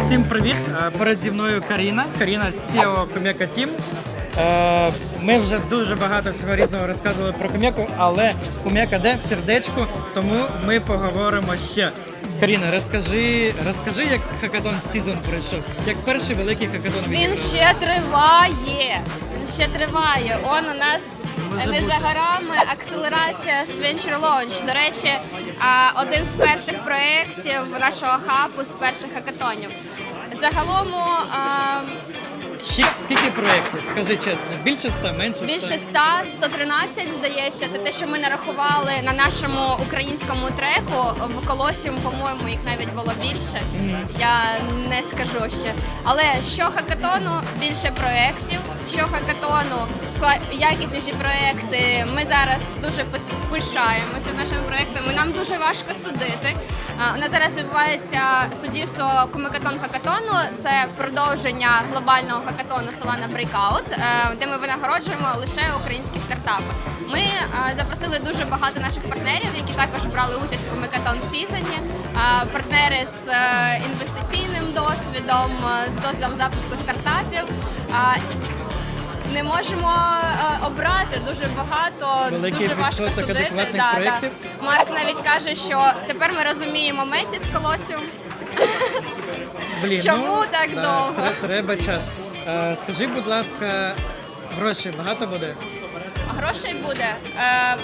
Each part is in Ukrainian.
Всім привіт! Е, Перед зі мною Каріна. Каріна з SEO Ком'яка Team. Е, Ми вже дуже багато всього різного розказували про ком'яку, але ком'яка де в сердечку, тому ми поговоримо ще. Каріна, розкажи, розкажи, як хакатон сезон пройшов, як перший великий хакатон Він ще триває. Ще триває. Он у нас не за горами акселерація Venture Launch. До речі, один з перших проєктів нашого хабу з перших хакатонів. Загалом Скільки, скільки проєктів? Скажи чесно, більше ста, менше ста? більше 100, 113, здається. Це те, що ми нарахували на нашому українському треку. В колосі, по-моєму, їх навіть було більше. Я не скажу ще. Але що хакатону більше проєктів, що хакатону якісніші проєкти. Ми зараз дуже пи- пишаємося нашими проєктами. Нам дуже важко судити. У нас зараз відбувається суддівство Кумикатон Хакатону. Це продовження глобального хакатону Solana Breakout, е, де ми винагороджуємо лише українські стартапи. Ми е, запросили дуже багато наших партнерів, які також брали участь в Кумикатон Сізоні. Партнери з е, інвестиційним досвідом, з досвідом запуску стартапів. Не можемо е, обрати дуже багато, Великий дуже важко відсоток судити. адекватних проєктів? Марк навіть каже, що тепер ми розуміємо меті з колосіум. Блін, Чому ну, так да, довго? тре- Треба час. Е, Скажи, будь ласка, грошей багато буде? Грошей буде. Е,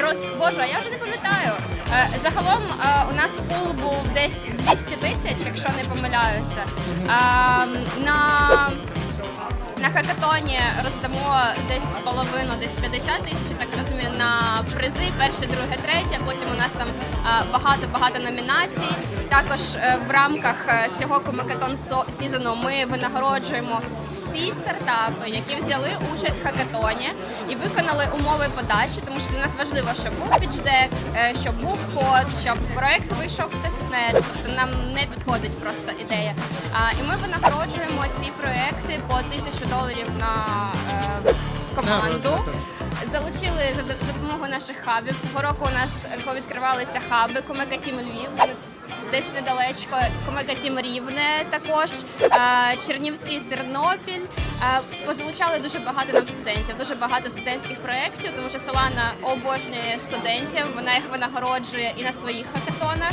роз... Боже, а я вже не пам'ятаю. Е, загалом е, у нас пул був десь 200 тисяч, якщо не помиляюся. Е, на... На хакатоні роздамо десь половину, десь 50 тисяч, так розумію, на призи, перше, друге, третє. Потім у нас там багато-багато номінацій. Також е, в рамках е, цього комакатон сезону ми винагороджуємо всі стартапи, які взяли участь в хакатоні і виконали умови подачі, тому що для нас важливо, щоб був підждек, е, щоб був код, щоб проект вийшов в тестнет. Тобто нам не підходить просто ідея. І ми винагороджуємо ці проекти по тисячу доларів на е, На команду. Залучили за допомогою наших хабів. Цього року у нас е, повідкривалися хаби Комека Тім Львів. Десь недалечко, Комека Тім Рівне також, е, Чернівці, Тернопіль. Е, Позалучали дуже багато нам студентів, дуже багато студентських проєктів, тому що Солана обожнює студентів, вона їх винагороджує і на своїх хакатонах.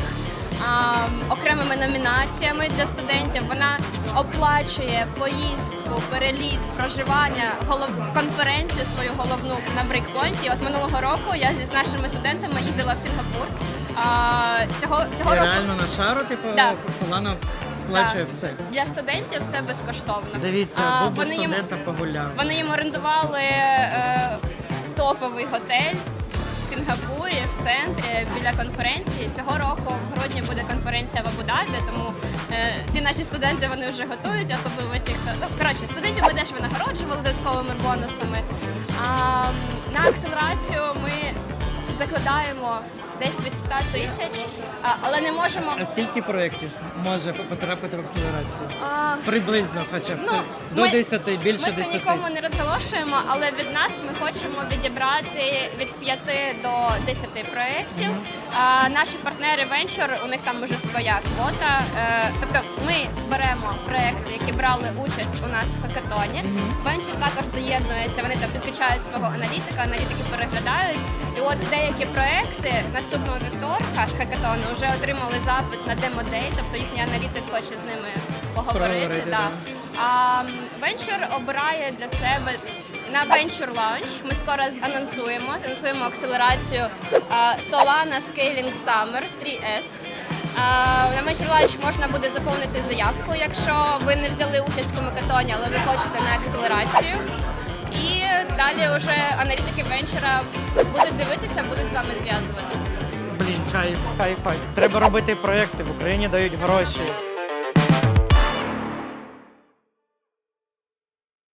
Окремими номінаціями для студентів. Вона оплачує поїздку, переліт, проживання, голов... конференцію свою головну на брейкпойнті. От минулого року я зі з нашими студентами їздила в Сінгапур. А, цього цього І року реально на шару, типу, Да. Solana сплачує Да. все. для студентів все безкоштовно. Дивіться, А, вони їм погуляв. вони їм орендували е, топовий готель Сінгапурі, в центрі біля конференції. Цього року в грудні буде конференція в Абу-Дабі, тому е, всі наші студенти вони вже готуються, особливо ті, хто ну коротше, студентів ми теж винагороджували додатковими бонусами. А на акселерацію ми закладаємо десь від 100 тисяч, але не можемо. А скільки проєктів може потрапити в акселерацію? А, Приблизно, хоча б це Ну, до ми- 10, більше Ми 10. це нікому не розголошуємо, але від нас ми хочемо відібрати від 5 до 10 проєктів. А, наші партнери Venture, у них там вже своя квота. Е, тобто ми беремо проєкти, які брали участь у нас в хакатоні. Venture також доєднується, вони там підключають свого аналітика, аналітики переглядають. І от деякі проєкти наступного вівторка з хакатону вже отримали запит на демо-дей, тобто їхній аналітик хоче з ними поговорити. Да. А Venture обирає для себе на Venture Launch. Ми скоро анонсуємо, анонсуємо акселерацію а, Solana Scaling Summer 3S. А, На Venture Launch можна буде заповнити заявку, якщо ви не взяли участь в комікатоні, але ви хочете на акселерацію. І далі вже аналітики Venture будуть дивитися, будуть з вами зв'язуватися. Блін, кайф, кайф. Треба робити проекти. в Україні дають гроші.